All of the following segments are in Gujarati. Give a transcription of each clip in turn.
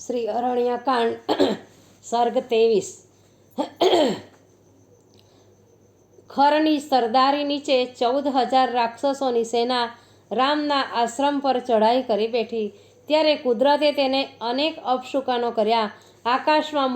શ્રી અરણ્યકાંડ સર્ગ ત્રેવીસ. ખરની સરદારી નીચે ચૌદ હજાર રાક્ષસોની સેના રામના આશ્રમ પર ચઢાઈ કરી બેઠી. ત્યારે કુદરતે તેને અનેક અપશુકનો કર્યા. આકાશમાં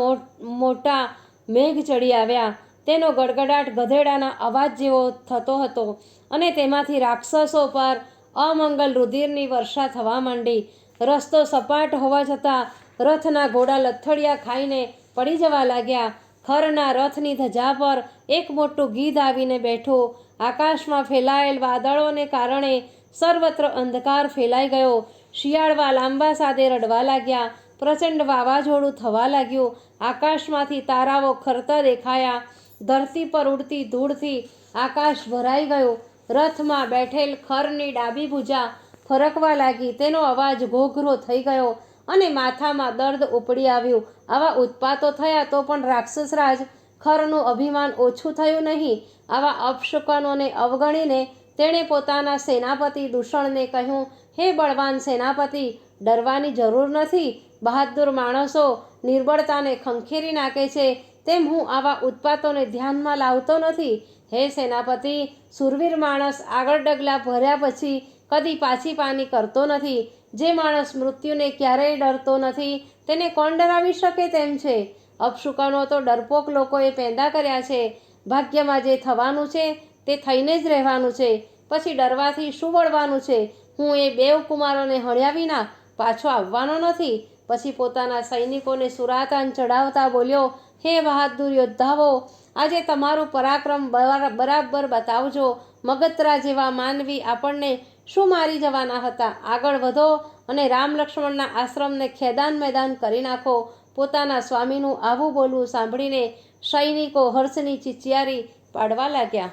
મોટા મેઘ ચડી આવ્યા. તેનો ગડગડાટ ગધેડાના અવાજ જેવો થતો હતો અને તેમાંથી રાક્ષસો પર અમંગલ રુધિરની વર્ષા થવા માંડી. રસ્તો સપાટ હોવા છતાં રથના ઘોડા લથડિયા ખાઈને પડી જવા લાગ્યા. ખરના રથની ધજા પર એક મોટું ગીધ આવીને બેઠો. આકાશમાં ફેલાયેલ વાદળોને કારણે સર્વત્ર અંધકાર ફેલાઈ ગયો. શિયાળવા લાંબા સાદે રડવા લાગ્યા. પ્રચંડ વાવાઝોડું થવા લાગ્યું. આકાશમાંથી તારાઓ ખરતા દેખાયા. ધરતી પર ઉડતી ધૂળથી આકાશ ભરાઈ ગયું. રથમાં બેઠેલ ખરની ડાબી ભૂજા ફરકવા લાગી. તેનો અવાજ ઘોઘરો થઈ ગયો. અને માથામાં દર્દ ઉપડી આવ્યું. આવા ઉત્પાતો થયા તો પણ રાક્ષસરાજ ખરનું અભિમાન ઓછું થયું નહીં. આવા અપશુકનોને અવગણીને તેણે પોતાના સેનાપતિ દૂષણને કહ્યું, હે બળવાન સેનાપતિ, ડરવાની જરૂર નથી. બહાદુર માણસો નિર્બળતાને ખંખેરી નાખે છે. તેમ હું આવા ઉત્પાતોને ધ્યાનમાં લાવતો નથી. હે સેનાપતિ, સુરવીર માણસ આગળ ડગલા ભર્યા પછી કદી પાછી પાની કરતો નથી. જે માણસ મૃત્યુને ક્યારેય ડરતો નથી, તેને કોણ ડરાવી શકે તેમ છે? અપશુકનો તો ડરપોક લોકોએ પેદા કર્યા છે. ભાગ્યમાં જે થવાનું છે, તે થઈને જ રહેવાનું છે. પછી ડરવાથી શું વળવાનું છે. હું એ બેવ કુમારોને હળ્યા વિના પાછો આવવાનો નથી. પછી પોતાના સૈનિકોને સુરાતાન ચડાવતા બોલ્યો, હે બહાદુર યોદ્ધાઓ, આજે તમારું પરાક્રમ બરા- બરાબર બતાવજો. મગતરા જેવા માનવી આપણને શું મારી જવાના હતા? આગળ વધો અને રામ લક્ષ્મણના આશ્રમને ખેદાન મેદાન કરી નાખો. પોતાના સ્વામીનું આવું બોલવું સાંભળીને સૈનિકો હર્ષની ચિચિયારી પાડવા લાગ્યા.